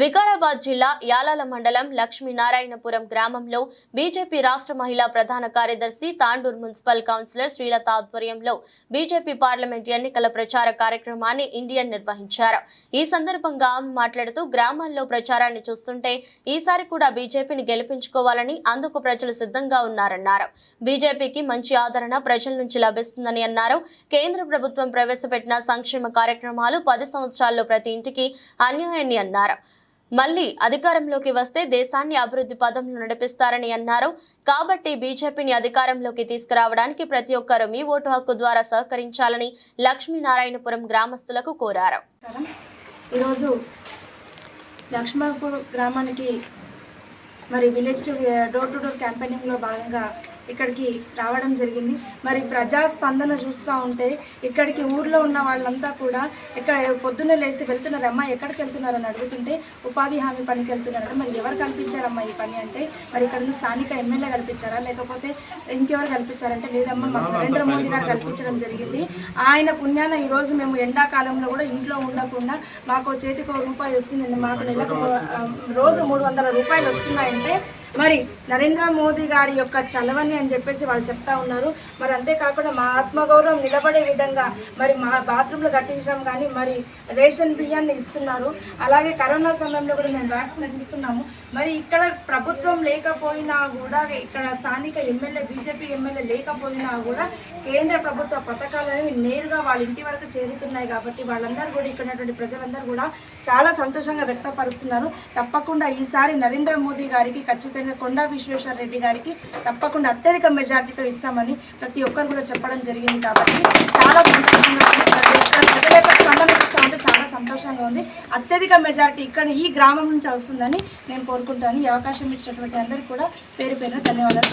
వికారాబాద్ జిల్లా యాలాల మండలం లక్ష్మీనారాయణపురం గ్రామంలో బీజేపీ రాష్ట్ర మహిళా ప్రధాన కార్యదర్శి తాండూర్ మున్సిపల్ కౌన్సిలర్ శ్రీలత ఆధ్వర్యంలో బీజేపీ పార్లమెంట్ ఎన్నికల ప్రచార కార్యక్రమాన్ని ఇండియన్ నిర్వహించారు. ఈ సందర్భంగా ఆమె మాట్లాడుతూ గ్రామాల్లో ప్రచారాన్ని చూస్తుంటే ఈసారి కూడా బీజేపీని గెలిపించుకోవాలని అందుకు ప్రజలు సిద్ధంగా ఉన్నారన్నారు. బీజేపీకి మంచి ఆదరణ ప్రజల నుంచి లభిస్తుందని అన్నారు. కేంద్ర ప్రభుత్వం ప్రవేశపెట్టిన సంక్షేమ కార్యక్రమాలు పది సంవత్సరాల్లో ప్రతి ఇంటికి అన్యాయాన్ని అన్నారు. మళ్ళీ అధికారంలోకి వస్తే దేశాన్ని అభివృద్ధి పదంలో నడిపిస్తారని అన్నారు. కాబట్టి బీజేపీని అధికారంలోకి తీసుకురావడానికి ప్రతి ఒక్కరూ మీ ఓటు హక్కు ద్వారా సహకరించాలని లక్ష్మీనారాయణపురం గ్రామస్తులకు కోరారు. ఈరోజు లక్ష్మణపూర్ గ్రామానికి మరి విలేజ్ డోర్ టు డోర్ క్యాంపెయినింగ్లో భాగంగా ఇక్కడికి రావడం జరిగింది. మరి ప్రజా స్పందన చూస్తూ ఉంటే ఇక్కడికి ఊర్లో ఉన్న వాళ్ళంతా కూడా ఇక్కడ పొద్దున్నే లేచి వెళ్తున్నారమ్మా ఎక్కడికి వెళ్తున్నారని అడుగుతుంటే ఉపాధి హామీ పనికి వెళ్తున్నారట మరి ఎవరు కల్పించారమ్మా ఈ పని అంటే? మరి ఇక్కడ ఉన్న స్థానిక ఎమ్మెల్యే కల్పించారా? లేకపోతే ఇంకెవరు కల్పించారంటే లేదమ్మా మాకు నరేంద్ర మోదీ గారు కల్పించడం జరిగింది. ఆయన పుణ్యాన ఈరోజు మేము ఎండాకాలంలో కూడా ఇంట్లో ఉండకుండా మాకు చేతికి ఒక రూపాయి వస్తుంది. మాకు నెలకు రోజు మూడు వందల రూపాయలు వస్తున్నాయంటే మరి నరేంద్ర మోదీ గారి యొక్క చలవని అని చెప్పేసి వాళ్ళు చెప్తా ఉన్నారు. మరి అంతేకాకుండా మా ఆత్మగౌరవం నిలబడే విధంగా మరి మా బాత్రూమ్లు కట్టించడం కానీ మరి రేషన్ బియ్యాన్ని ఇస్తున్నారు. అలాగే కరోనా సమయంలో కూడా మేము వ్యాక్సిన్ ఇస్తున్నాము. మరి ఇక్కడ ప్రభుత్వం లేకపోయినా కూడా ఇక్కడ స్థానిక ఎమ్మెల్యే బీజేపీ ఎమ్మెల్యే లేకపోయినా కూడా కేంద్ర ప్రభుత్వ పథకాలు అనేవి నేరుగా వాళ్ళ ఇంటి వరకు చేరుతున్నాయి కాబట్టి వాళ్ళందరూ కూడా ఇక్కడ ఉన్నటువంటి ప్రజలందరూ కూడా చాలా సంతోషంగా వ్యక్తపరుస్తున్నారు. తప్పకుండా ఈసారి నరేంద్ర మోదీ గారికి ఖచ్చితంగా కొండా విశ్వేశ్వర రెడ్డి గారికి తప్పకుండా అత్యధిక మెజార్టీతో ఇస్తామని ప్రతి ఒక్కరు కూడా చెప్పడం జరిగింది కాబట్టి చాలా సంతోషంగా ఉంది. ప్రజల యొక్క స్పందన చాలా సంతోషంగా ఉంది. అత్యధిక మెజారిటీ ఇక్కడ ఈ గ్రామం నుంచి వస్తుందని నేను కోరుకుంటాను. ఈ అవకాశం ఇచ్చినటువంటి అందరికీ కూడా పేరు పేరున ధన్యవాదాలు